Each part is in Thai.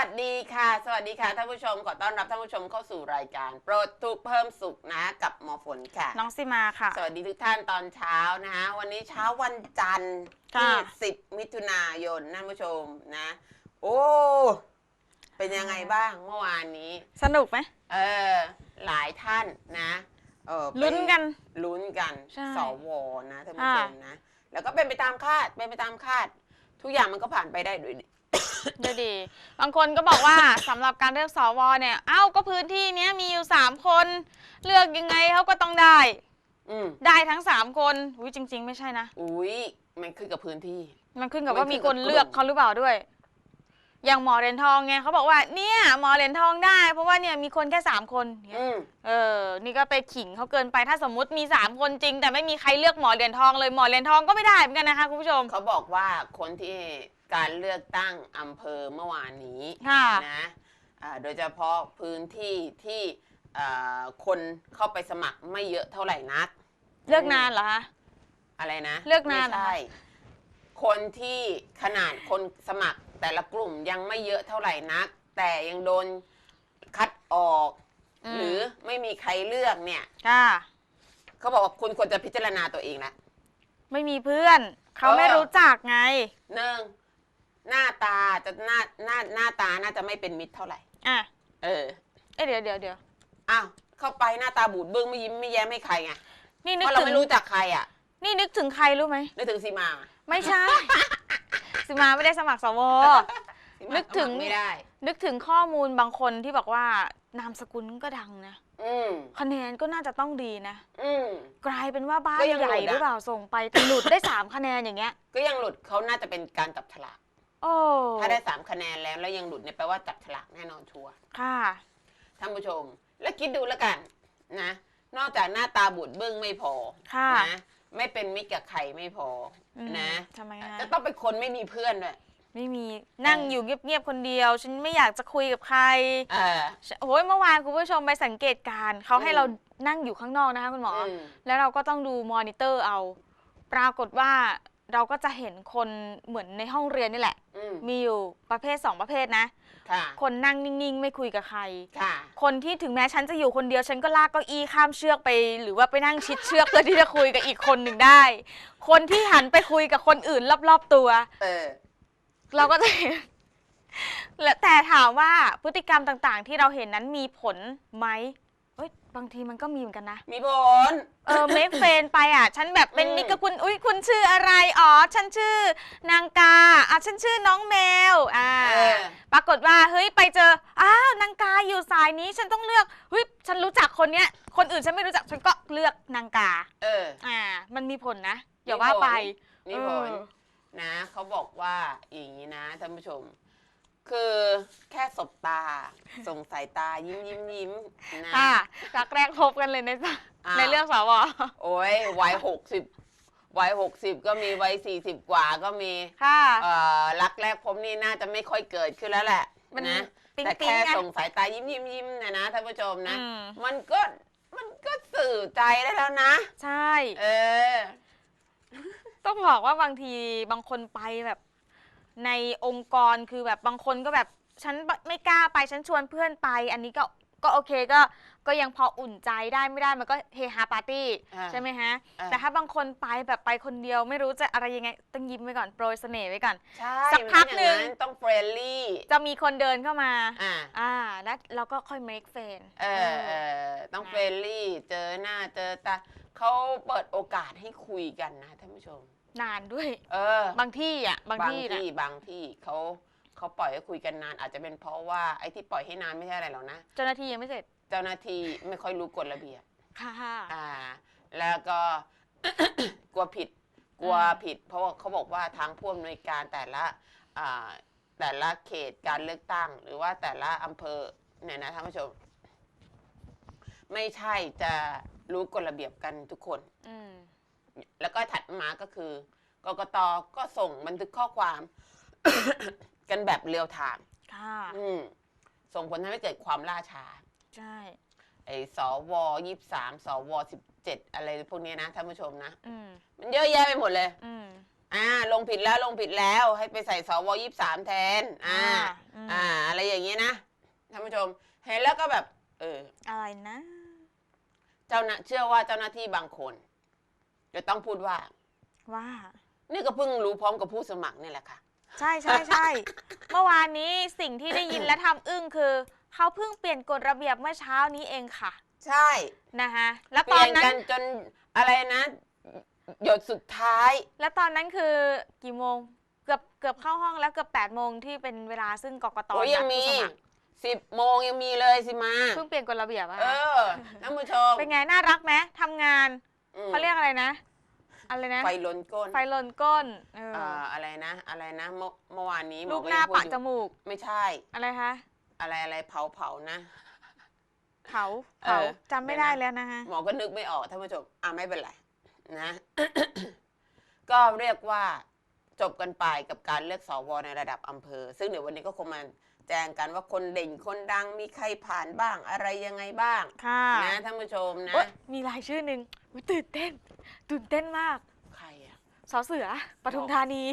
ค่ะสวัสดีค่ะ สวัสดีค่ะท่านผู้ชมขอต้อนรับท่านผู้ชมเข้าสู่รายการ โปรดทุกข์เพิ่มสุขนะกับหมอฝนค่ะ น้องซิมาค่ะ สวัสดีทุกท่านตอนเช้านะคะวันนี้เช้าวันจันทร์ค่ะที่10 มิถุนายนท่านผู้ชมนะ โอ้ เป็นยังไงบ้างเมื่อวานนี้ สนุกไหมเออหลายท่านนะเออไปลุ้นกัน ลุ้นกันใช่สวนะท่านผู้ชมค่ะนะ แล้วก็เป็นไปตามคาดเป็นไปตามคาด ทุกอย่างมันก็ผ่านไปได้ด้วย ดีดูดี บางคนก็บอกว่า สำหรับการเลือกสวเนี่ย เอ้าก็พื้นที่เนี้ยมีอยู่3คน เลือกยังไงเขาก็ต้องได้ อืมได้ทั้ง3คนอุ้ยจริง ๆ ไม่ใช่นะ อุ้ยมันขึ้นกับพื้นที่ มันขึ้นกับมันว่าขึ้นมีกับคนกลุ่มเลือกเขาหรือเปล่าด้วย อย่างหมอเหรียญทองไงเขาบอกว่า เนี่ยหมอเหรียญทองได้ เพราะว่าเนี่ยมีคนแค่สามคนเนี่ยอืมเออ นี่ก็ไปขิงเขาเกินไปถ้าสมมุติมีสามคนจริง แต่ไม่มีใครเลือกหมอเหรียญทองเลยหมอเหรียญทองก็ไม่ได้เหมือนกันนะคะคุณผู้ชม เขาบอกว่าคนที่ การเลือกตั้งอำเภอเมื่อวานนี้ค่ะนะอ่าโดยเฉพาะพื้นที่ที่อ่าคนเข้าไปสมัครไม่เยอะเท่าไหร่นัก เลือกนานเหรอคะอะไรนะ เลือกนานเหรอไม่คะใช่คนที่ขนาดคนสมัครแต่ละกลุ่มยังไม่เยอะเท่าไหร่นัก แต่ยังโดนคัดออกมหรือไม่มีใครเลือกเนี่ยค่ะเขาบอกว่าคุณควรจะพิจารณาตัวเองละไม่มีเพื่อน เขาเออไม่รู้จักไงหนึ่ง หน้าตาจะหน้าหน้าหน้าตาน่าจะไม่เป็นมิตรเท่าไหร่ อะเออเอ้ยเดี๋ยวเดี๋ยวเดี๋ยวอ้าวเข้าไปหน้าตาบูดเบิ้งไม่ยิ้มไม่แย้มไม่ใครไงนี่เพนึกราะเราถึงไม่รู้จักใครอะนี่นึกถึงใครรู้ไหมนึกถึงซีมาไม่ใช่ สิมาไม่ได้สมัครสวซีมานึกถึง สมัครไม่ได้ นึกถึงข้อมูลบางคนที่บอกว่านามสกุลก็ดังนะอืมคะแนนก็น่าจะต้องดีนะ อืม กลายเป็นว่าบ้านก็ยังใหญ่หลุดอะ หรือเปล่าส่งไปแต่หลุดได้สามคะแนนอย่างเงี้ย ก็ยังหลุดเขาน่าจะเป็นการจับฉลาก โอ้ถ้าได้สามคะแนนแล้วแล้วยังหลุดเนี่ยแปลว่าจับฉลากแน่นอนชัวร์ค่ะ ท่านผู้ชม แล้วคิดดูแล้วกันนะ นอกจากหน้าตาบูดเบิ้งไม่พอค่ะ นะไม่เป็นมิตรกับใครไม่พออมนะทำไมฮะจะต้องเป็นคนไม่มีเพื่อนด้วย ไม่มีนั่งอยู่เงียบๆคนเดียว ฉันไม่อยากจะคุยกับใครเออโอ้ยเมื่อวานคุณผู้ชมไปสังเกตการณ์เขาให้อืม เรานั่งอยู่ข้างนอกนะคะคุณหมอออืมแล้วเราก็ต้องดูมอนิเตอร์เอา ปรากฏว่า เราก็จะเห็นคนเหมือนในห้องเรียนนี่แหละ อืมมีอยู่ประเภทสองประเภทนะ ค่ะ คนนั่งนิ่งๆ ไม่คุยกับใคร ค่ะ คนที่ถึงแม้ฉันจะอยู่คนเดียวฉันก็ลากเก้าอี้ข้ามเชือกไป หรือว่าไปนั่งชิดเชือกเพื่อที่จะคุยกับอีกคนหนึ่งได้ คนที่หันไปคุยกับคนอื่นรอบๆตัว เออ เราก็จะเห็นและแต่ถามว่าพฤติกรรมต่างๆ ที่เราเห็นนั้นมีผลไหมเอ้ย บางทีมันก็มีเหมือนกันนะ มีผล เออเมคเฟนไปอะ ฉันแบบเป็นอืมมิตรกับคุณอุ้ยคุณชื่ออะไรอ๋อฉันชื่อนางกาอะฉันชื่อน้องแมวอ่า เออ ปรากฏว่าเฮ้ยไปเจออ้าวนางกาอยู่สายนี้ฉันต้องเลือกเฮ้ยฉันรู้จักคนเนี้ย คนอื่นฉันไม่รู้จักฉันก็เลือกนางกา เออ อ่า มันมีผลนะอย่าว่าไปมีผลเออนะเขาบอกว่าอย่างนี้นะท่านผู้ชม คือแค่สบตา ส่งสายตายิ้มยิ้มยิ้มนะค่ะรักแรกพบกันเลยในาว ในเรื่องสวโอ้ยวัยหกสิบวัยหกสิบก็มีวัยสี่สิบกว่าก็มีค่ะ เอ่อรักแรกผมนี่น่าจะไม่ค่อยเกิดขึ้นแล้วแหละมันนะปิ๊งแต่ปิ๊งแค่ไงส่งสายตายิ้มยิ้มยิ้มเนะนะท่านผู้ชมนะ อืมมันก็มันก็สื่อใจได้แล้วนะ ใช่ เออ ต้องบอกว่าบางทีบางคนไปแบบ ในองค์กรคือแบบบางคนก็แบบฉันไม่กล้าไปฉันชวนเพื่อนไป อันนี้ก็ก็โอเคก็ ก็ยังพออุ่นใจได้ไม่ได้มันก็เฮฮาปาร์ตี้อ่าใช่ไหมฮะ อ่า แต่ถ้าบางคนไปแบบไปคนเดียวไม่รู้จะอะไรยังไงต้องยิ้มไว้ก่อนโปรยเสน่ห์ไว้ก่อน ใช่สักพักมัอย่าหนึ่งต้องเฟรนลี่จะมีคนเดินเข้ามา อ่าอ่า แล้วเราก็ค่อย make friend เออเออต้องเฟรนลี่เจอหน้าเจอตาเขาเปิดโอกาสให้คุยกันนะท่านผู้ชม นานด้วย เออ บางที่อะ บางบางที่นะ ที่บางที่เขาเขาปล่อยให้คุยกันนานอาจจะเป็นเพราะว่าไอ้ที่ปล่อยให้นานไม่ใช่อะไรหรอกนะ เจ้าหน้าที่ยังไม่เสร็จ เจ้าหน้าที่ไม่ค่อยรู้กฎระเบียบค่ะอ่า แล้วก็ กลัวผิด กลัวอืมผิด เพราะว่าเขาบอกว่าทางผู้อำนวยการแต่ละอ่าแต่ละเขตการเลือกตั้ง หรือว่าแต่ละอำเภอเนี่ยนะท่านผู้ชม ไม่ใช่จะรู้กฎระเบียบกันทุกคนอืมแล้วก็ถัดมาก็คือกกตก็ส่งบันทึกข้อความ กันแบบเรียลไทม์ค่ะอืมส่งผลทำให้เกิดความล่าช้า ใช่ ไอ้สวยี่สามสวสิบเจ็ดอะไรพวกเนี้ยนะท่านผู้ชมนะ อืมมันเยอะแยะไปหมดเลย อืม อ่า ลงผิดแล้วลงผิดแล้วให้ไปใส่สวยี่สามแทน อ่าอืมอ่า อะไรอย่างนี้นะท่านผู้ชม เห็นแล้วก็แบบ เออ อะไรนะ เจ้าหน้าเชื่อว่าเจ้าหน้าที่บางคนจะต้องพูดว่า ว่า นี่ก็เพิ่งรู้พร้อมกับผู้สมัครนี่แหละค่ะ ใช่ใช่ใช่ เมื่อวานนี้สิ่งที่ได้ยินและทำอึ้งคือ เขาเพิ่งเปลี่ยนกฎระเบียบเมื่อเช้านี้เองค่ะใช่นะคะแล้วเปตอลี่นยนนั้กันนจนอะไรนะ หยดสุดท้าย แล้วตอนนั้นคือกี่โมงเกือบเกือบเข้าห้องแล้วเกือบ8ปดโมงที่เป็นเวลาซึ่งกกตโอ้ยยังนัดมีผู้สมัครสิบโมงยังมีเลยสิมา เพิ่งเปลี่ยนกฎระเบียบอะเออท่านผู้ชมเป็นไงน่ารักไหมทำงานอืมเขาเรียกอะไรนะ อะไรนะ ไฟล้นก้นไฟลนก้นเอออ่าอะไรนะ อะไรนะเมื่อเมื่อวานนี้มอลูกหน้ายังพูดปะอยู่จมูกไม่ใช่ อะไรคะ อะไรอะไรเผาเผานะ เผาเผาเออ จำไม่ได้แล้วนะคะหมอก็นึกไม่ออกท่านผู้ชมอะไม่เป็นไรนะ ก็เรียกว่าจบกันไปกับการเลือกสวในระดับอำเภอ ซึ่งเดี๋ยววันนี้ก็คงมาแจ้งกันว่าคนเด่นคนดังมีใครผ่านบ้างอะไรยังไงบ้างค่ะนะท่านผู้ชมนะ โอ๊ยมีรายชื่อหนึ่งอุ๊ยตื่นเต้น ตื่นเต้นมาก ใครอะสอเสือปทุมธานี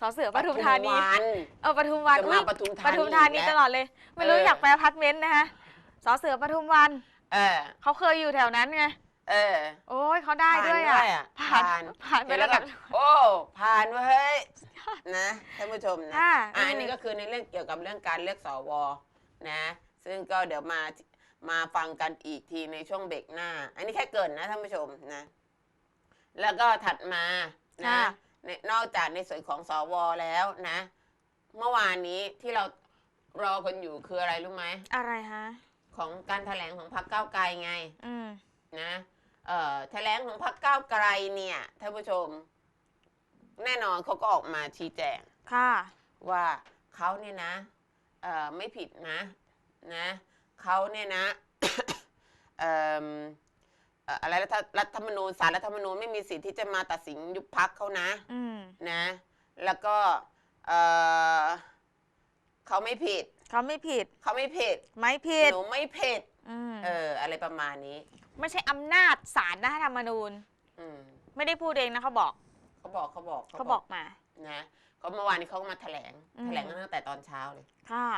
สอเสือปทุมธานีวัน เออปทุมวันจะอุ๊มายปทุมธานีปทุมธานีอีกแล้วตลอดเลย ไม่รู้เออ อยากไปอพาร์ตเมนต์นะคะสอเสือปทุมวันเออ เขาเคยอยู่แถวนั้นไงเออ โอ้ยเขาได้ผ่านด้วยอะด้วยอะผ่านผ่านผ่านไปเห็นแล้แล้ววกัก็นโอ้ผ่านเว้ยนะท่านผู้ชมนะ อ่าอะอืมอันนี้ก็คือในเรื่องเกี่ยวกับเรื่องการเลือกสวนะ ซึ่งก็เดี๋ยวมามาฟังกันอีกทีในช่วงเบรกหน้า อันนี้แค่เกรินนะท่านผู้ชมนะ แล้วก็ถัดมานะ ค่ะในนอกจากในส่วนของสวแล้วนะ เมื่อวานนี้ที่เรารอกันอยู่คืออะไรรู้ไหมอะไรฮะของการแถลงของพรรคก้าวไกลไงอืมนะเอ่อแถลงของพรรคก้าวไกลเนี่ยท่านผู้ชม แน่นอนเขาก็ออกมาชี้แจงค่ะ ว่าเขาเนี่ยนะเอ่อไม่ผิดนะนะเขาเนี่ยนะ เอิ่มเอ่ ออะไรรัฐรัฐธรรมนูญสารรัฐธรรมนูญไม่มีสิทธิ์ที่จะมาตัดสินยุบพักเขานะอืมนะ แล้วก็เอ่อเขาไม่ผิด เขาไม่ผิด เขาไม่ผิดไม่ผิดหนูไม่ผิดอืมเออ อะไรประมาณนี้ ไม่ใช่อำนาจศาลรัฐธรรมนูญ อืมไม่ได้พูดเองนะเขาบอกเขาบอกเขาบอกเขาบอกมา นะก็เมื่อวานนี้เขาก็มาแถลงอืม แถลงกันตั้งแต่ตอนเช้าเลยค่ะ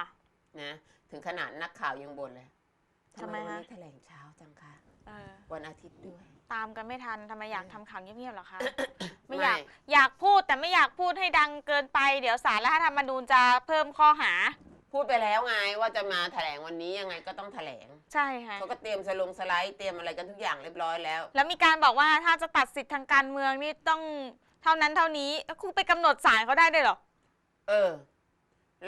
นะ ถึงขนาดนักข่าวยังบ่นเลยทำไมวันคะ นี้แถลงเช้าจังคะ เออวันอาทิตย์ด้วย ตามกันไม่ทันทำไมอยากทำข่าวเงียบๆเหรอคะไม่ไม่อยาก อยากพูดแต่ไม่อยากพูดให้ดังเกินไป เดี๋ยวสารรัฐธรรมนูญจะเพิ่มข้อหา พูดไปแล้วไงว่าจะมาแถลงวันนี้ยังไงก็ต้องแถลงใช่ค่ะ เขาก็เตรียมสลงสไลด์เตรียมอะไรกันทุกอย่างเรียบร้อยแล้ว แล้วมีการบอกว่าถ้าจะตัดสิทธิ์ทางการเมืองนี่ต้องเท่านั้นเท่านี้แล้วคุณไปกำหนดศาลเขาได้ด้วยเหรอ เออ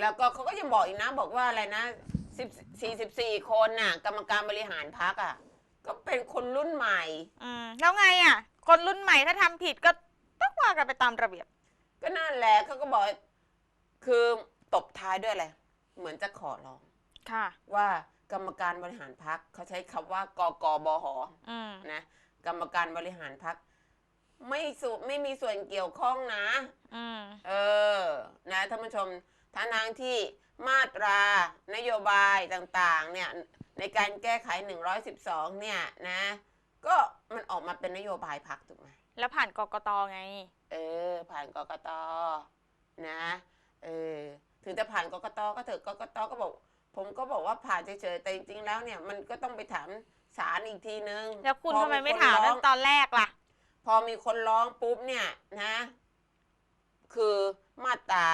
แล้วก็เขาก็ยังบอกอีกนะ บอกว่าอะไรนะสิบสี่สิบสี่คนน่ะ กรรมการบริหารพักอะ ก็เป็นคนรุ่นใหม่ อืมแล้วไงอะ คนรุ่นใหม่ถ้าทำผิดก็ต้องว่ากันไปตามระเบียบ ก็นั่นแหละเขาก็บอก คือตบท้ายด้วยอะไรเหมือนจะขอร้อง ค่ะ ว่ากรรมการบริหารพักเขาใช้คำว่ากกบหอืม นะกรรมการบริหารพักไม่สุไม่มีส่วนเกี่ยวข้องนะ อืม เออ นะท่านผู้ชมทั้งทางที่มาตรานโยบายต่าง ๆ เนี่ย ในการแก้ไข 112 เนี่ยนะ ก็มันออกมาเป็นนโยบายพักถูกไหมแล้วผ่านกกตไง เออ ผ่านกกตนะ เออ ถึงจะผ่านกกตก็เถอะกกตก็บอก ผมก็บอกว่าผ่านเฉยๆแต่จริงๆแล้วเนี่ยมันก็ต้องไปถามศาลอีกทีนึงแล้วคุณพอทำไมไม่คนถามร้ตั้องงตอนแรกล่ะ พอมีคนร้องปุ๊บเนี่ยนะ คือมาตรา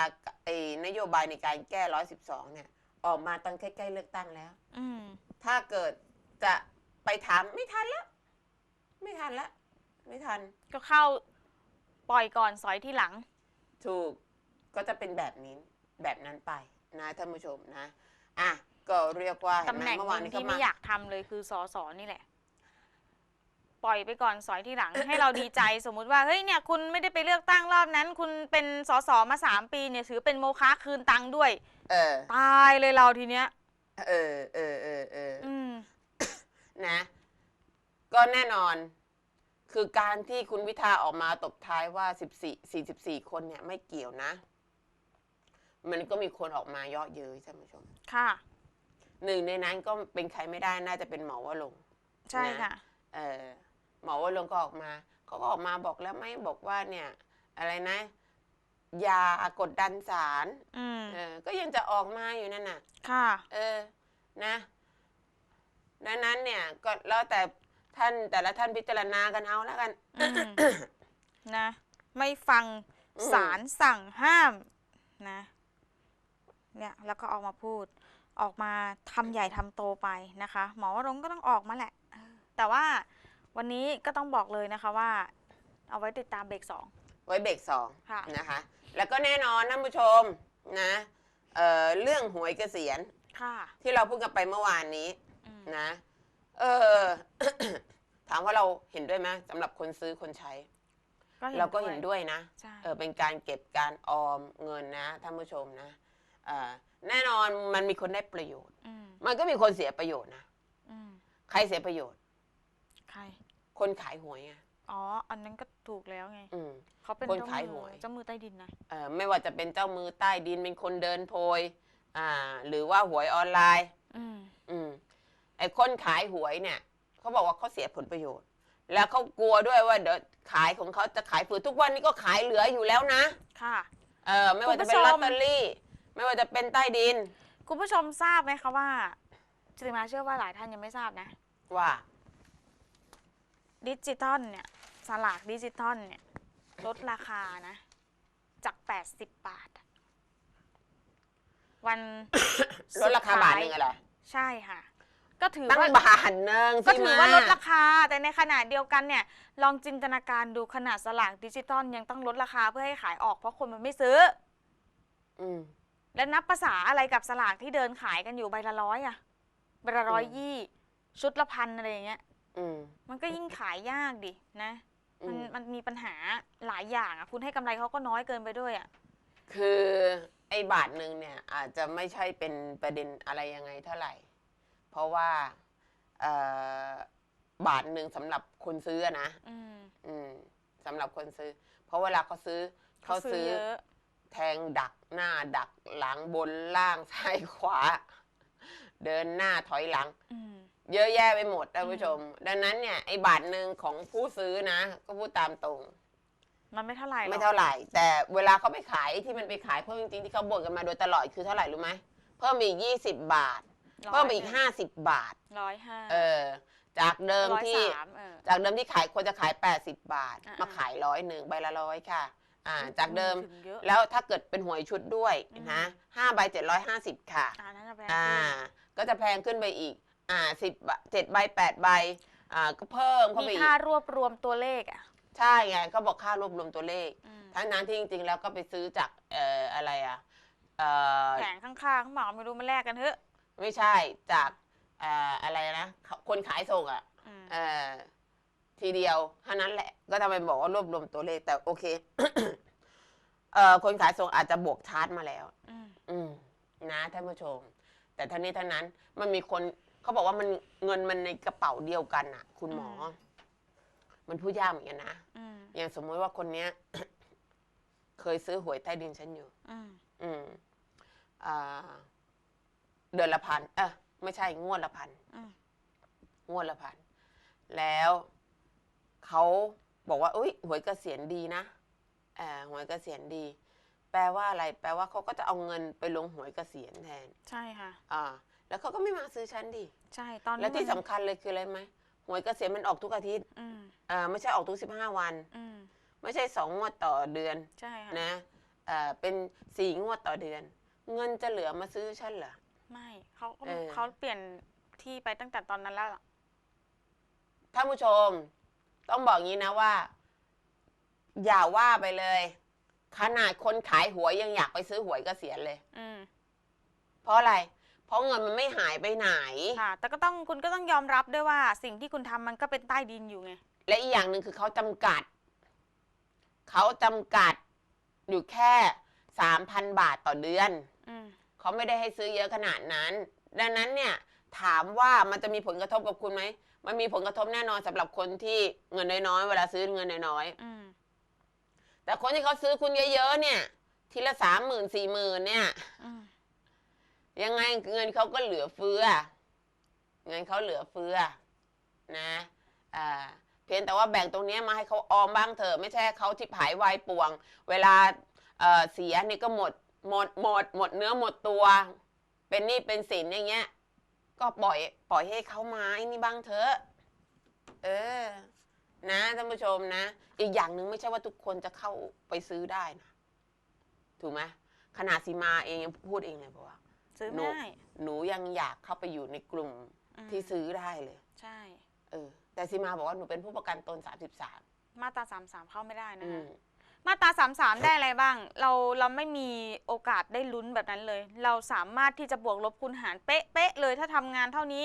ไอ้นโยบายในการแก้ 112 เนี่ย ออกมาตอนใกล้ๆเลือกตั้งแล้วอืม ถ้าเกิดจะไปถามไม่ทันแล้ว ไม่ทันแล้ว ไม่ทัน ก็เข้าปล่อยก่อนสอยที่หลัง ถูกก็จะเป็นแบบนี้แบบนั้นไปนะท่านผู้ชมนะ อะ ก็เรียกว่าเห็ตำนไหแหมน่งเมื่อหวานนึ่งนี้ก็ที่มาไม่อยากทำเลยคือสอสอนี่แหละ ปล่อยไปก่อนสอยที่หลัง ให้เราดีใจสมมุติว่าเฮ้ยเนี่ยคุณไม่ได้ไปเลือกตั้งรอบนั้น คุณเป็นสอสอมาสามปีเนี่ยถือเป็นโมฆะคืนตังค์ด้วย เออ ตายเลยเราทีเนี้ย เออเออเออเอออืม นะ ก็แน่นอน คือการที่คุณวิทาออกมาตบท้ายว่า14 44คนเนี่ยไม่เกี่ยวนะ มันก็มีคนออกมาเยาะเย้ยท่านผู้ชมค่ะ หนึ่งในนั้นก็เป็นใครไม่ได้น่าจะเป็นหมอวรงค์ ใช่ค่ะ เออหมอวรงค์ก็ออกมาเขาก็ออกมาบอกแล้วไหม่บอกว่าเนี่ย อะไรนะ ยากดดันศาลอืมเออก็ยังจะออกมาอยู่นั่นน่ะ ค่ะ เออ นะ ดังนั้นเนี่ยก็แล้วแต่ท่านแต่ละท่านพิจารณากันเอาแล้วกัน อืม นะ ไม่ฟังอืม ศาลสั่งห้ามนะ เนี่ยแล้วก็ออกมาพูด ออกมาทำใหญ่ทำโตไปนะคะ หมอวรงค์ก็ต้องออกมาแหละเออแต่ว่าวันนี้ก็ต้องบอกเลยนะคะว่า เอาไว้ติดตามเบรกสองไว้เบรกสองค่ะ นะคะ แล้วก็แน่นอนท่านผู้ชมนะเอ่อเรื่องหวยเกษียณค่ะที่เราพูดกันไปเมื่อวานนี้อืมนะเออ ถามว่าเราเห็นด้วยไหมสำหรับคนซื้อคนใช้ เราก็เห็นด้วยนะ ใช่เออเป็นการเก็บการออมเงินนะท่านผู้ชมนะเอ่อแน่นอนมันมีคนได้ประโยชน์อืมมันก็มีคนเสียประโยชน์นะ อืมใครเสียประโยชน์ ใครคนขายหวยไง อ๋อ อันนั้นก็ถูกแล้วไง อืม เขาเป็นคนเจ้าขายมืหอวย เจ้ามือใต้ดินนะ เอ่อไม่ว่าจะเป็นเจ้ามือใต้ดินเป็นคนเดินโพยอ่าหรือว่าหวยออนไลน์ อืม อืมไอ้คนขายหวยเนี่ยเขาบอกว่าเขาเสียผลประโยชน์ แล้วเขากลัวด้วยว่าเดี๋ยวขายของเขาจะขายฝืนทุกวันนี้ก็ขายเหลืออยู่แล้วนะค่ะ เออไม่ว่าจะเป็นคุณผู้ชมลอตเตอรี่ ไม่ว่าจะเป็นใต้ดินคุณผู้ชมทราบไหมคะว่าสิริมาเชื่อว่าหลายท่านยังไม่ทราบนะ ว่า ดิจิตอลเนี่ยสลากดิจิตอลเนี่ยลดราคานะ จาก 80 บาท วัน ลดราคาบาทหนึ่งอะไรใช่ค่ะ ก็ถือตั้งว่า บาทหนึ่งก็สิถือมาว่าลดราคา แต่ในขณะเดียวกันเนี่ย ลองจินตนาการดูขนาดสลากดิจิตอลยังต้องลดราคาเพื่อให้ขายออกเพราะคนมันไม่ซื้อ อืม แล้วนับภาษาอะไรกับสลากที่เดินขายกันอยู่ใบละร้อยอะใบละร้อยอืมยี่ ชุดละพันอะไรอย่างเงี้ย อืม มันก็ยิ่งขายยากดินะอืมันมมันมีปัญหาหลายอย่างอะคุณให้กำไรเขาก็น้อยเกินไปด้วยอะคือไอ้บาทหนึ่งเนี่ยอาจจะไม่ใช่เป็นประเด็นอะไรยังไงเท่าไหร่ เพราะว่าเอ่อบาทหนึ่งสำหรับคนซื้ออะนะ อืมอืมสำหรับคนซื้อ เพราะเวลาเขาซื้อเขาซื้อ เยอะ แทงดักหน้าดักหลังบนล่างซ้ายขวา เดินหน้าถอยหลัง อืม เยอะแยะไปหมดท่านอืผู้มชม ดังนั้นเนี่ยไอ้บาทหนึ่งของผู้ซื้อนะ ก็พูดตามตรง มันไม่เท่าไหร่หรอกไม่เท่าไหร่ แต่เวลาเขาไปขายที่มันไปขายเพิ่มจริงๆที่เขาบ่นกันมาโดยตลอดคือเท่าไหร่รู้ไหมเพิ่มอีกยี่สิบบาท เพิ่มอีกห้าสิบบาท ร้อยห้าเออ จากเดิมร้อยที่ สามเออ จากเดิมที่ขายควรจะขาย 80 บาท อ่าๆมาขายร้อยหนึ่งใบละร้อยค่ะ อ่า จากเดิม ถึงเยอะ แล้วถ้าเกิดเป็นหวยชุดด้วยอืม นะห้าใบเจ็ดร้อยห้าสิบค่ะ อ่านั่นจะแพงอ่าขึ้นก็จะแพงขึ้นไปอีก อ่าสิบเจ็ดใบแปดใบอ่าก็เพิ่มเข้าไปมีอีกค่ารวบรวมตัวเลขอะใช่ไงเขาบอกค่ารวบรวมตัวเลข อืมทั้งนั้นที่จริงๆ แล้วก็ไปซื้อจากเอ่ออะไรอะเอ่อแผงข้างๆเขาบอกไม่รู้มาแลกกันเถอะไม่ใช่จากเอ่ออะไรนะคนขายส่งอะอืมเอ่อทีเดียวเท่านั้นแหละ ก็ทำไมบอกว่ารวบรวมตัวเลขแต่โอเค เอ่อคนขายส่งอาจจะบวกชาร์จมาแล้วอืมอืมนะท่านผู้ชม แต่ทั้งนี้ทั้งนั้นมันมีคน เขาบอกว่ามันเงินมันในกระเป๋าเดียวกันน่ะคุณหมออมันพูดยากเหมือนกันนะอืมอย่างสมมติว่าคนเนี้ย เคยซื้อหวยใต้ดินฉันอยู่ อืมอืมอ่าเดือนละพันเออไม่ใช่งวดละพัน อืมงวดละพัน แล้วเขาบอกว่าอุ้ยหวยเกษียณดีนะเออหวยเกษียณดี แปลว่าอะไร แปลว่าเขาก็จะเอาเงินไปลงหวยเกษียณแทน ใช่ค่ะ อ่า แล้วเขาก็ไม่มาซื้อฉันดิใช่ตอนนี้และที่มัน สำคัญเลยคืออะไรไหมหวยเกษียณมันออกทุกอาทิตย์อืมเอ่าไม่ใช่ออกทุกสิบห้าวัน อืมไม่ใช่สองงวดต่อเดือนใช่ค่ะนะเอ่อเป็นสี่งวดต่อเดือน เงินจะเหลือมาซื้อฉันเหรอ ไม่เขาก็เออ เขาเปลี่ยนที่ไปตั้งแต่ตอนนั้นแล้วล่ะท่านผู้ชม ต้องบอกงี้นะว่า อย่าว่าไปเลย ขนาดคนขายหวยยังอยากไปซื้อหวยเกษียณเลย อืมเพราะอะไรเพ ราะเงินมันไม่หายไปไหน ค่ะ แต่ก็ต้องคุณก็ต้องยอมรับด้วยว่า สิ่งที่คุณทำมันก็เป็นใต้ดินอยู่ไง และอีกอย่างหนึ่งคือเขาจำกัด เขาจำกัดอยู่แค่สามพันบาทต่อเดือน อืม เขาไม่ได้ให้ซื้อเยอะขนาดนั้น ดังนั้นเนี่ยถามว่ามันจะมีผลกระทบกับคุณไหม มันมีผลกระทบแน่นอนสำหรับคนที่เงินน้อยๆ เวลาซื้อเงินน้อยอืม ๆแต่คนที่เขาซื้อคุณเยอะๆเนี่ย ทีละสามหมื่นสี่หมื่นเนี่ย อืม ยังไงเงินเขาก็เหลือเฟือ เงินเขาเหลือเฟือนะอ่าเพียงแต่ว่าแบ่งตรงนี้มาให้เขาออมบ้างเถอะไม่ใช่เขาทิพหายวายป่วง เวลาเเสียนี่ก็หมดหมดหมด หมดเนื้อหมดตัว เป็นหนี้เป็นสินอย่างเงี้ย ก็ปล่อยปล่อยให้เขามาไอ้นี่บ้างเถอะเออ นะท่านผู้ชมนะ อีกอย่างหนึ่งไม่ใช่ว่าทุกคนจะเข้าไปซื้อได้นะ ถูกไหมขนาดสีมาเองยังพูดเองเลยบอกว่า ซื้อหนูไม่ได้ หนูยังอยากเข้าไปอยู่ในกลุ่มมที่ซื้อได้เลย ใช่ เออ แต่สีมาบอกว่าหนูเป็นผู้ประกันตนสามสิบสามมาตราสามสามเข้าไม่ได้นะอืคะมมาตราสามสามได้อะไรบ้าง เราเราไม่มีโอกาสได้ลุ้นแบบนั้นเลย เราสามารถที่จะบวกลบคูณหารเป๊ะเป๊ะเลยถ้าทำงานเท่านี้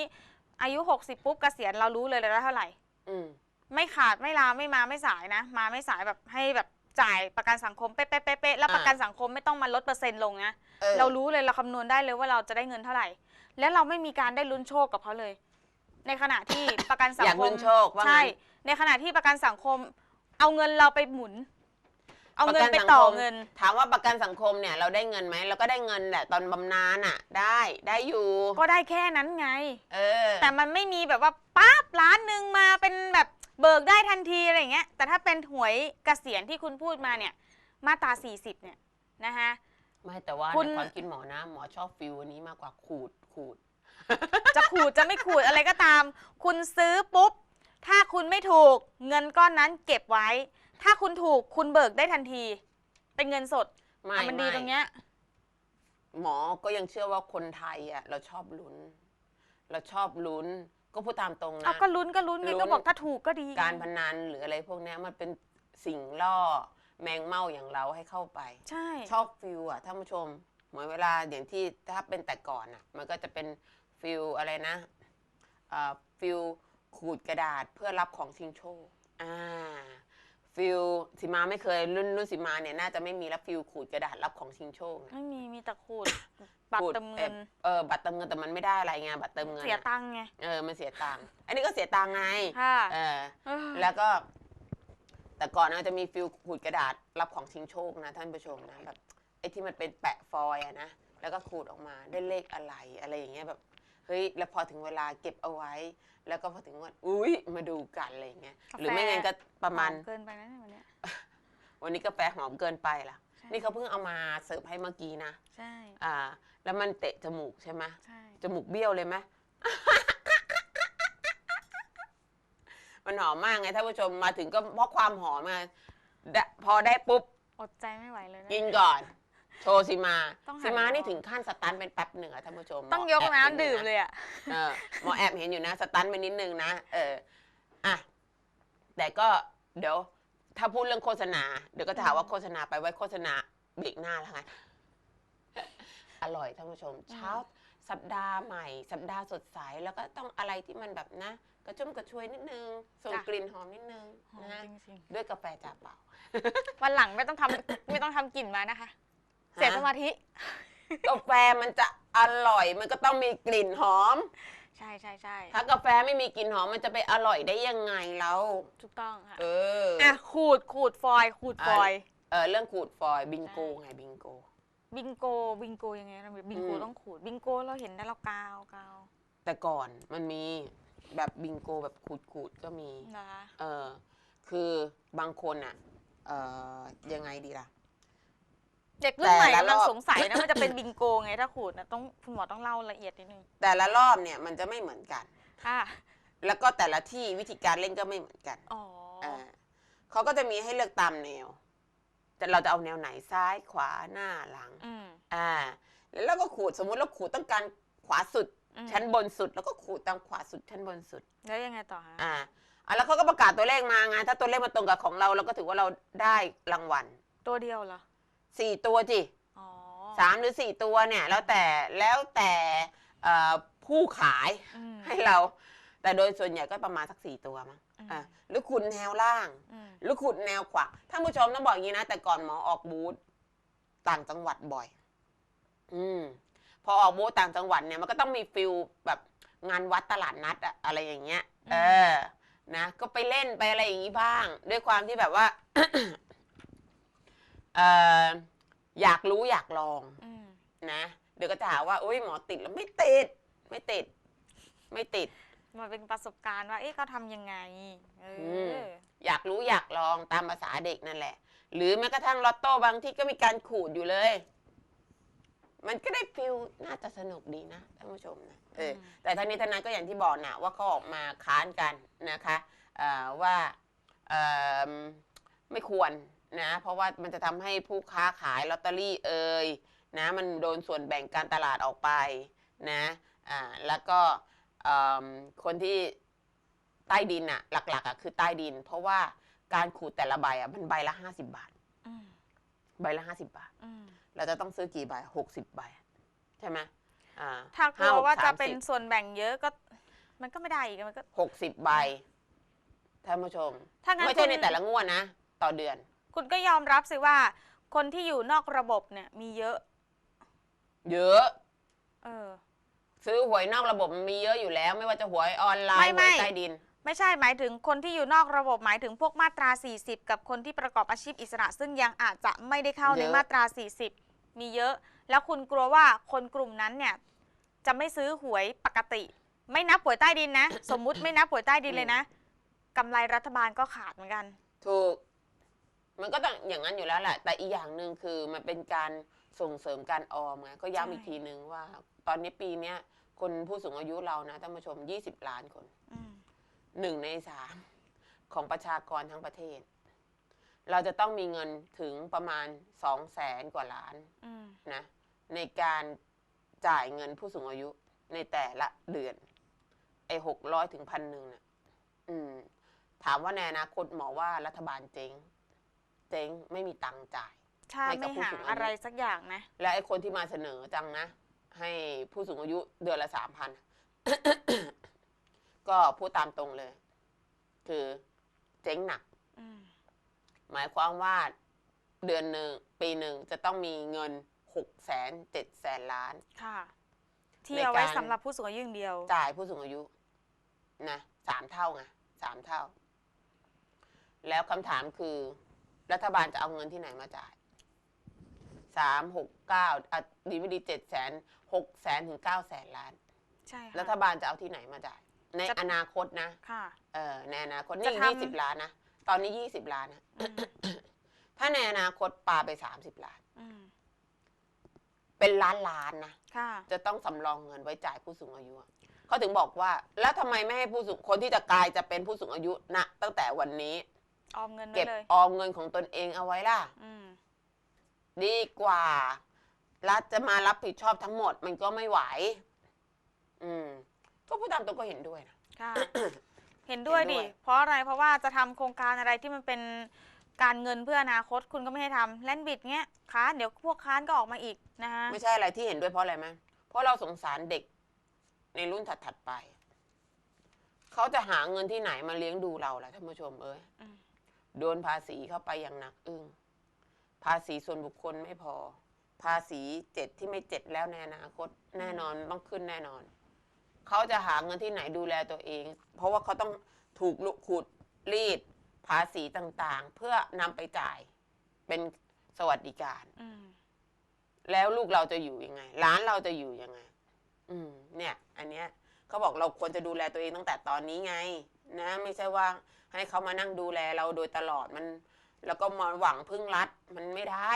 อายุ 60 ปุ๊บเกษียณเรารู้เลยเลยว่าเท่าไหร่ อืมไม่ขาดไม่ลาไม่มาไม่สายนะ มาไม่สายแบบให้แบบ จ่ายประกันสังคมเป๊ะเป๊ะเป๊ะเป๊ะแล้วอ่าประกันสังคมไม่ต้องมาลดเปอร์เซ็นต์ลงนะ ออ เรารู้เลยเราคำนวณได้เลยว่าเราจะได้เงินเท่าไหร่ แล้วเราไม่มีการได้ลุ้นโชคกับเขาเลย ในขณะที่ ประกันสังอยากคลุ้มนโชคว่าใช่งั้นในขณะที่ประกันสังคม เอาเงินเราไปหมุน เอาเงินประไปกันสังต่อคมเงิน ถามว่าประกันสังคมเนี่ยเราได้เงินไหมเราก็ได้เงินแหละตอนบำนาญอะ ได้ได้อยู่ ก็ได้แค่นั้นไง เออแต่มันไม่มีแบบว่าปั๊บล้านหนึ่งมาเป็นแบบ เบิกได้ทันทีอะไรอย่างเงี้ย แต่ถ้าเป็นหวยเกษียณที่คุณพูดมาเนี่ย มาตรา40เนี่ยนะคะไม่แต่ว่าคุณในความคิดหมอนะหมอชอบฟิลอันนี้มากกว่าขูดขูด จะขูดจะไม่ขูดอะไรก็ตาม คุณซื้อปุ๊บ ถ้าคุณไม่ถูกเงินก้อนนั้นเก็บไว้ ถ้าคุณถูกคุณเบิกได้ทันที เป็นเงินสดไม่อะมันดีไม่ ตรงเนี้ย หมอก็ยังเชื่อว่าคนไทยอะเราชอบลุ้น เราชอบลุ้น ก็พูดตามตรงเอานะ ก็ลุ้นก็ลุ้นไงลุ้น ก็บอกถ้าถูกก็ดีการพนันหรืออะไรพวกเนี้ยมันเป็นสิ่งล่อแมงเม่าอย่างเราให้เข้าไป ใช่ ชอบฟิลอะท่านผู้ชม เหมือนเวลาอย่างที่ถ้าเป็นแต่ก่อนอะมันก็จะเป็นฟิลอะไรนะอ่าฟิลขูดกระดาษเพื่อรับของชิงโชคอ่า ฟิลสิมาไม่เคยรุ่นรุ่นสิมาเนี่ยน่าจะไม่มีรับฟิลขูดกระดาษรับของชิงโชคนะไม่มีมีแต่ขูดบัตรขูดเติมเงิน เออบัตรเติมเงินแต่มันไม่ได้อะไรไงบัตรเติมเงินเสียอะตังค์ไง เออมันเสียตังค์อันนี้ก็เสียตังค์ไงค่ะเออ เออแล้วก็ แต่ก่อนนะจะมีฟิลขูดกระดาษรับของชิงโชคนะท่านผู้ชมนะแบบไอ้ที่มันเป็นแปะฟอยล์อะนะแล้วก็ขูดออกมาได้เลขอะไรอะไรอย่างเงี้ยแบบ เฮ้ยแล้วพอถึงเวลาเก็บเอาไว้ แล้วก็พอถึงวันอุ้ยมาดูกันอะไรอย่างเงี้ยหรือไม่งั้นก็ประมาณหอเกินไปนะเนี่ยวันเนี้ย วันนี้กาแฟหอมเกินไปล่ะ ใช่ นี่เขาเพิ่งเอามาเสิร์ฟให้เมื่อกี้นะใช่ อ่า แล้วมันเตะจมูกใช่ไหมใช่ จมูกเบี้ยวเลยไหม มันหอมมากไงท่านผู้ชมมาถึงก็เพราะความหอมไงได้พอได้ปุ๊บ อดใจไม่ไหวเลยนะกินก่อน โชว์ซิมาต้องหันซิมานี่มองถึงขั้นสตันเป็นแป๊บหนึ่งอะท่านผู้ชมต้องหยกแอบน้ำห็อดื่มนะเลยอะ เออหมอแอบเห็นอยู่นะ สตันไปนิดนึงนะเอออะแต่ก็เดี๋ยว ถ้าพูดเรื่องโฆษณา เดี๋ยวก็จะหาว่าโฆษณาไปไว้โฆษณาเบรกหน้าแล้วไงอร่อยท่านผู้ชม เช้าสัปดาห์ใหม่ สัปดาห์สดใสแล้วก็ต้องอะไรที่มันแบบนะ กระชุ่มกระชวยนิดนึงส่งจ้ะ กลิ่นหอมนิดนึงหอมนะจริงด้วยกาแฟจ่าเปล่าๆวันหลังไม่ต้องทำ ไม่ต้องทำกลิ่นมานะคะ เสียสมาธิ กาแฟมันจะอร่อย มันก็ต้องมีกลิ่นหอม ใช่ใช่ใช่ถ้ากาแฟไม่มีกลิ่นหอมมันจะไปอร่อยได้ยังไงเราถูกต้องค่ะเอออะขูดขูดฟอยล์ขูดฟอยล์ เออเรื่องขูดฟอยล์บิงโกใช่ไงบิงโก บิงโกบิงโกยังไงนะบิงโกอืม ต้องขูดบิงโกเราเห็นได้เรากาวกาวแต่ก่อนมันมีแบบบิงโกแบบขูดขูดๆก็มี นะคะ เออคือบางคนอะ เออยังไงดีล่ะ เด็กรุ่นใหม่แต่ละกำลังรอบสงสัยนะมันจะเป็นบิงโกไงถ้าขูดนะต้องคุณหมอต้องเล่าละเอียดนิดนึงแต่ละรอบเนี่ยมันจะไม่เหมือนกัน ค่ะ แล้วก็แต่ละที่วิธีการเล่นก็ไม่เหมือนกันอ๋อเออเขาก็จะมีให้เลือกตามแนว แต่เราจะเอาแนวไหนซ้ายขวาหน้าหลัง อืมอ่า แล้วก็ขูดสมมุติเราขูดต้องการขวาสุด อืมชั้นบนสุด แล้วก็ขูดตามขวาสุดชั้นบนสุด แล้วยังไงต่อคะอ่าอะแล้วเขาก็ประกาศตัวเลขมาไงถ้าตัวเลขมาตรงกับของเราเราก็ถือว่าเราได้รางวัล ตัวเดียวเหรอ สี่ตัวจิอ๋อสามหรือสี่ตัวเนี่ย แล้วแต่แล้วแต่เอ่อผู้ขายอืมให้เรา แต่โดยส่วนใหญ่ก็ประมาณสักสี่ตัวมั้งอืมอะหรือขุดแนวล่าง อืมหรือขุดแนวขวาท่านผู้ชมต้องบอกอย่างนี้นะ แต่ก่อนหมอออกบูธต่างจังหวัดบ่อย อืม พอออกบูธต่างจังหวัดเนี่ยมันก็ต้องมีฟิลแบบงานวัดตลาดนัดอะอะไรอย่างเงี้ย เออ นะ ก็ไปเล่นไปอะไรอย่างนี้บ้าง ด้วยความที่แบบว่า เอออยากรู้อยากลองอืมนะ เดี๋ยวก็จะหาว่าโอ้ยหมอติดแล้วไม่ติด ไม่ติด ไม่ติดมันเป็นประสบการณ์ว่า เอ๊ะเขาทำยังไง เอออม อยากรู้อยากลองตามภาษาเด็กนั่นแหละ หรือแม้กระทั่งลอตโต้บางที่ก็มีการขูดอยู่เลย มันก็ได้ฟิลน่าจะสนุกดีนะท่านผู้ชมนะเอออ ม แต่ทั้งนี้ทั้งนั้นก็อย่างที่บอกนะว่าเขาออกมาค้านกันนะคะเอ่อว่าเอิ่มไม่ควร นะเพราะว่ามันจะทำให้ผู้ค้าขายลอตเตอรี่เอ่ยนะมันโดนส่วนแบ่งการตลาดออกไปนะอ่าแล้วก็เอิ่มคนที่ใต้ดินอะหลักๆอะคือใต้ดิน เพราะว่าการขูดแต่ละใบอะมันใบละ50บาทอืมใบละ50บาทอืมเราจะต้องซื้อกี่ใบ60ใบใช่ไหมอ่าถ้ากลัวห้หว่าจะสมเป็นสิบส่วนแบ่งเยอะก็ มันก็ไม่ได้อีกมันก็หกสิบใบท่านผู้ชมถ้างั้นไม่ใช่คุณในแต่ละงวดนะ ต่อเดือน คุณก็ยอมรับสิว่า คนที่อยู่นอกระบบเนี่ยมีเยอะ เยอะ เออ ซื้อหวยนอกระบบมันมีเยอะอยู่แล้ว ไม่ว่าจะหวยออนไลไม่น์หไม่ วยใต้ดิน ไม่ใช่หมายถึงคนที่อยู่นอกระบบหมายถึงพวกมาตรา 40 กับคนที่ประกอบอาชีพอิสระ ซึ่งยังอาจจะไม่ได้เข้าในเยอะ มาตรา 40 มีเยอะ แล้วคุณกลัวว่าคนกลุ่มนั้นเนี่ย จะไม่ซื้อหวยปกติ ไม่นับหวยใต้ดินนะ สมมุติไม่นับหวยใต้ดินเลยนะกำไรรัฐบาลก็ขาดเหมือนกัน ถูก มันก็ต้องอย่างนั้นอยู่แล้วแหละ แต่อีกอย่างหนึ่งคือมันเป็นการส่งเสริมการออมไงก็ย้ำใช่อีกทีนึงว่า ตอนนี้ปีเนี้ยคนผู้สูงอายุเรานะท่านผู้ชม 20 ล้านคนอืมหนึ่งในสามของประชากรทั้งประเทศ เราจะต้องมีเงินถึงประมาณสองแสนกว่าล้านอืมนะในการจ่ายเงินผู้สูงอายุในแต่ละเดือน ไอ้หกร้อยถึงพันหนึ่งน่ะอืมถามว่าในอนาคตหมอว่ารัฐบาลเจ๊ง เจ๊งไม่มีตังค์จ่ายถ้าให้กับไม่ผู้หาสูงอายุ อะไรสักอย่างนะ และไอ้คนที่มาเสนอจังนะ ให้ผู้สูงอายุเดือนละสามพัน ก็พูดตามตรงเลย คือเจ๊งหนัก อืมหมายความว่าเดือนหนึ่งปีหนึ่งจะต้องมีเงินหกแสนเจ็ดแสนล้าน ค่ะ ที่ในเอาไว้การ สำหรับผู้สูงอายุอย่างเดียว จ่ายผู้สูงอายุ นะสามเท่าไงสามเท่า แล้วคำถามคือ รัฐบาลจะเอาเงินที่ไหนมาจ่ายสามหกเก้าอะดีไม่ดีเจ็ดแสนหกแสนถึงเก้าแสนล้าน ใช่ค่ะ รัฐบาลจะเอาที่ไหนมาจ่าย ในจะ อนาคตนะ ค่ะ เออในอนาคตจะนี่ทำ ยี่สิบล้านนะ ตอนนี้ยี่สิบล้านนะ อืมถ้าในอนาคตปาไปสามสิบล้าน อืมเป็นล้านล้านนะ ค่ะ จะต้องสำรองเงินไว้จ่ายผู้สูงอายุอะเขาถึงบอกว่า แล้วทำไมไม่ให้ผู้สูงคนที่จะกลายจะเป็นผู้สูงอายุณตั้งแต่วันนี้ ออมเงินไว้เก็บเลยออมเงินของตนเองเอาไว้ล่ะ อืมดีกว่า รัฐจะมารับผิดชอบทั้งหมดมันก็ไม่ไหว อืม ก็พูดตามตรงก็เห็นด้วยนะ ค่ะ เห็นด้วยเห็นด้ดิ วย เพราะอะไร เพราะว่าจะทำโครงการอะไรที่มันเป็นการเงินเพื่ออนาคตคุณก็ไม่ให้ทำแลนบิดเงี้ยค้านเดี๋ยวพวกค้านก็ออกมาอีกนะคะไม่ใช่อะไรที่เห็นด้วยเพราะอะไรไหมเพราะเราสงสารเด็กในรุ่นถัดๆไป เขาจะหาเงินที่ไหนมาเลี้ยงดูเราล่ะท่านผู้ชมเอ้ย อืม โดนภาษีเข้าไปอย่างหนักอึ้งภาษีส่วนบุคคลไม่พอ ภาษีเจ็ดที่ไม่เจ็ดแล้วในอนาคตแน่นอนต้องขึ้นแน่นอน เขาจะหาเงินที่ไหนดูแลตัวเอง เพราะว่าเขาต้องถูกลุขูดรีด ภาษีต่างๆ เพื่อนำไปจ่ายเป็นสวัสดิการอืมแล้วลูกเราจะอยู่ยังไงร้านเราจะอยู่ยังไง อืม เนี่ย อันเนี้ยเขาบอกเราควรจะดูแลตัวเองตั้งแต่ตอนนี้ไง นะ ไม่ใช่ว่า ให้เขามานั่งดูแลเราโดยตลอดมัน แล้วก็มาหวังพึ่งรัฐมันไม่ได้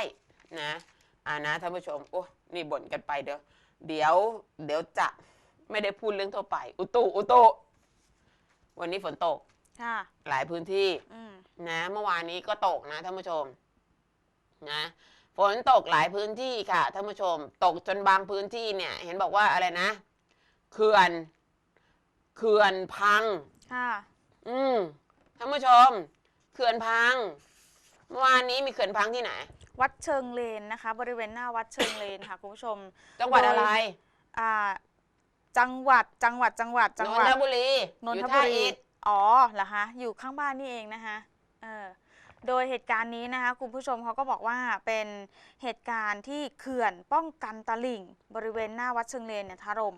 นะอ่านะท่านผู้ชมโอ้นี่บ่นกันไปเดี๋ยวเดี๋ยวเดี๋ยวจะไม่ได้พูดเรื่องทั่วไป อุตุอุตุวันนี้ฝนตกค่ะหลายพื้นที่อืมนะเมื่อวานนี้ก็ตกนะท่านผู้ชม นะฝนตกหลายพื้นที่ค่ะท่านผู้ชม ตกจนบางพื้นที่เนี่ย เห็นบอกว่าอะไรนะเขื่อนเขื่อนพัง ค่ะ อืม ท่านผู้ชม เขื่อนพังเมื่อวานนี้มีเขื่อนพังที่ไหน วัดเชิงเลนนะคะ บริเวณหน้าวัดเชิงเลนค่ะคุณผู้ชมจังหวัดอะไรอ่าจังหวัดจังหวัดจังหวัดจันงนหวัดทบุรีนนอยู่ทบุท่ารีอิฐอ๋อเหรอคะอยู่ข้างบ้านนี่เองนะคะเออโดยเหตุการณ์นี้นะคะคุณผู้ชมเขาก็บอกว่าเป็นเหตุการณ์ที่เขื่อนป้องกันตลิ่ง บริเวณหน้าวัดเชิงเลนเนี่ยถล่ม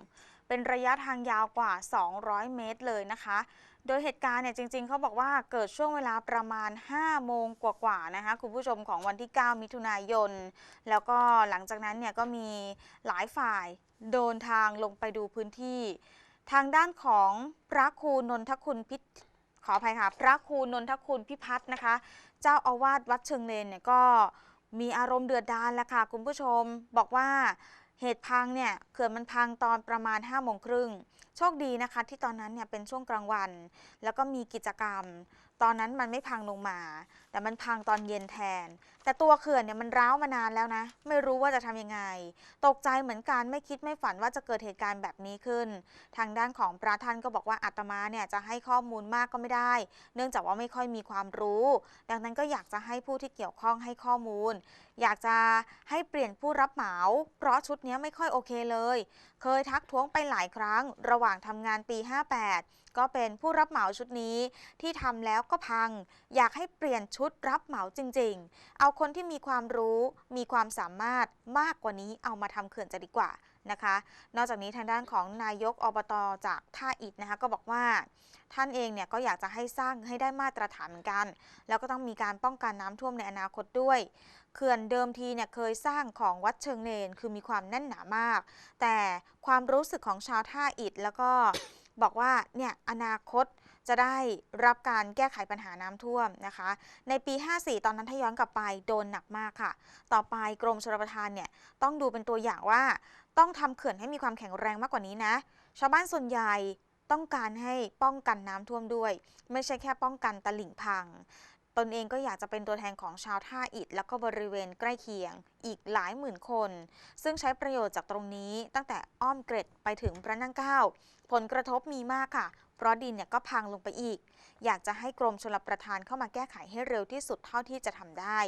เป็นระยะทางยาวกว่า 200 เมตรเลยนะคะ โดยเหตุการณ์เนี่ยจริงๆ เขาบอกว่าเกิดช่วงเวลาประมาณ 5 โมงกว่าๆนะคะคุณผู้ชมของวันที่ 9 มิถุนายน แล้วก็หลังจากนั้นเนี่ยก็มีหลายฝ่ายเดินทางลงไปดูพื้นที่ ทางด้านของพระครูนนทคุณพิขขออภัยค่ะพระครูนนทคุณพิพัฒน์นะคะ เจ้าอาวาสวัดเชิงเลนเนี่ยก็มีอารมณ์เดือดดาลแล้วค่ะคุณผู้ชมบอกว่า เหตุพังเนี่ยเขื่อนมันพังตอนประมาณ5้าโมงครึ่งโชคดีนะคะ ที่ตอนนั้นเนี่ยเป็นช่วงกลางวัน แล้วก็มีกิจกรรม ตอนนั้นมันไม่พังลงมา แต่มันพังตอนเย็นแทน แต่ตัวเขื่อนเนี่ยมันร้าวมานานแล้วนะ ไม่รู้ว่าจะทำยังไง ตกใจเหมือนกันไม่คิดไม่ฝันว่าจะเกิดเหตุการณ์แบบนี้ขึ้น ทางด้านของพระท่านก็บอกว่าอาตมาเนี่ยจะให้ข้อมูลมากก็ไม่ได้ เนื่องจากว่าไม่ค่อยมีความรู้ ดังนั้นก็อยากจะให้ผู้ที่เกี่ยวข้องให้ข้อมูล อยากจะให้เปลี่ยนผู้รับเหมา เพราะชุดนี้ไม่ค่อยโอเคเลย เคยทักท้วงไปหลายครั้ง ระหว่างทำงานปี 58 ก็เป็นผู้รับเหมาชุดนี้ที่ทำแล้วก็พัง อยากให้เปลี่ยนชุดรับเหมาจริง ๆ เอาคนที่มีความรู้มีความสามารถมากกว่านี้เอามาทำเขื่อนจะดีกว่านะคะ นอกจากนี้ทางด้านของนายกอบตจากท่าอิฐนะคะก็บอกว่า ท่านเองเนี่ยก็อยากจะให้สร้างให้ได้มาตรฐานเหมือนกัน แล้วก็ต้องมีการป้องกันน้ำท่วมในอนาคตด้วย เขื่อนเดิมทีเนี่ยเคยสร้างของวัดเชิงเนนคือมีความแน่นหนามาก แต่ความรู้สึกของชาวท่าอิฐแล้วก็บอกว่าเนี่ยอนาคต จะได้รับการแก้ไขปัญหาน้ำท่วมนะคะ ในปี 54 ตอนนั้นถ้าย้อนกลับไปโดนหนักมากค่ะ ต่อไปกรมชลประทานเนี่ยต้องดูเป็นตัวอย่างว่า ต้องทำเขื่อนให้มีความแข็งแรงมากกว่านี้นะ ชาวบ้านส่วนใหญ่ต้องการให้ป้องกันน้ำท่วมด้วย ไม่ใช่แค่ป้องกันตลิ่งพังตนเองก็อยากจะเป็นตัวแทนของชาวท่าอิฐแล้วก็บริเวณใกล้เคียงอีกหลายหมื่นคน ซึ่งใช้ประโยชน์จากตรงนี้ตั้งแต่อ้อมเกร็ดไปถึงพระนั่งเก้าผลกระทบมีมากค่ะ ราะดินเนี่ยก็พังลงไปอีก อยากจะให้กรมชลประทานเข้ามาแก้ไขให้เร็วที่สุดเท่าที่จะทำได้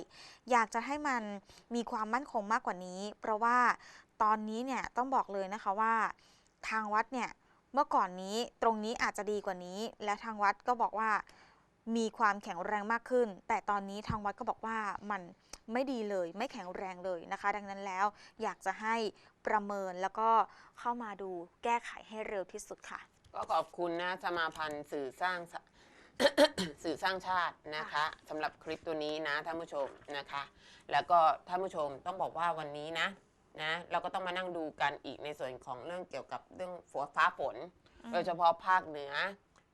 อยากจะให้มันมีความมั่นคงมากกว่านี้ เพราะว่าตอนนี้เนี่ยต้องบอกเลยนะคะว่า ทางวัดเนี่ยเมื่อก่อนนี้ตรงนี้อาจจะดีกว่านี้ และทางวัดก็บอกว่ามีความแข็งแรงมากขึ้น แต่ตอนนี้ทางวัดก็บอกว่ามันไม่ดีเลยไม่แข็งแรงเลยนะคะ ดังนั้นแล้วอยากจะให้ประเมินแล้วก็เข้ามาดูแก้ไขให้เร็วที่สุดค่ะ ก็ขอบคุณนะสมาพันธ์สื่อสร้างสสื่อสร้างชาตินะคะสำหรับคลิปตัวนี้นะท่านผู้ชมนะคะ แล้วก็ท่านผู้ชมต้องบอกว่าวันนี้นะนะเราก็ต้องมานั่งดูกันอีกในส่วนของเรื่องเกี่ยวกับเรื่องฝนฟ้าฝนอืมโดยเฉพาะภาคเหนือ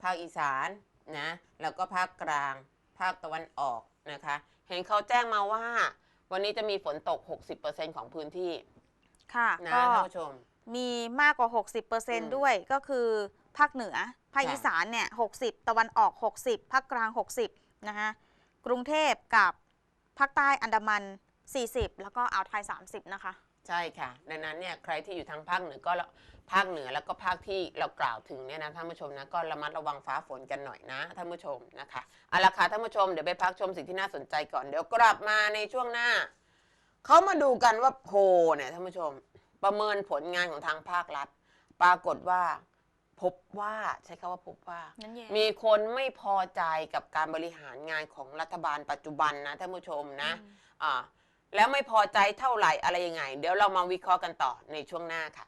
ภาคอีสานนะแล้วก็ภาคกลาง ภาคตะวันออกนะคะ เห็นเขาแจ้งมาว่า วันนี้จะมีฝนตก 60%ของพื้นที่ค่ะนะก็ท่านผู้ชมมีมากกว่าอืม60%ด้วยก็คือ ภาคเหนือ ภาคค่ะอีสานเนี่ย60ตะวันออก60ภาคกลาง60นะคะกรุงเทพกับภาคใต้อันดามัน 40 แล้วก็อ่าวไทย 30 นะคะ ใช่ค่ะ ดังนั้นเนี่ยใครที่อยู่ทางภาคเหนือก็ละภาคเหนือแล้วก็ภาคที่เรากล่าวถึงเนี่ยนะท่านผู้ชมนะก็ระมัดระวังฟ้าฝนกันหน่อยนะท่านผู้ชมนะคะเอาละค่ะท่านผู้ชมเดี๋ยวไปพักชมสิ่งที่น่าสนใจก่อนเดี๋ยวกลับมาในช่วงหน้าเขามาดูกันว่าโพลเนี่ยท่านผู้ชม ประเมินผลงานของทางภาครัฐ ปรากฏว่า พบว่าใช้คำว่าพบว่า นั่นแย่มีคนไม่พอใจกับการบริหารงานของรัฐบาลปัจจุบันนะท่านผู้ชมนะอ่าแล้วไม่พอใจเท่าไหร่อะไรยังไง เดี๋ยวเรามาวิเคราะห์กันต่อในช่วงหน้าค่ะ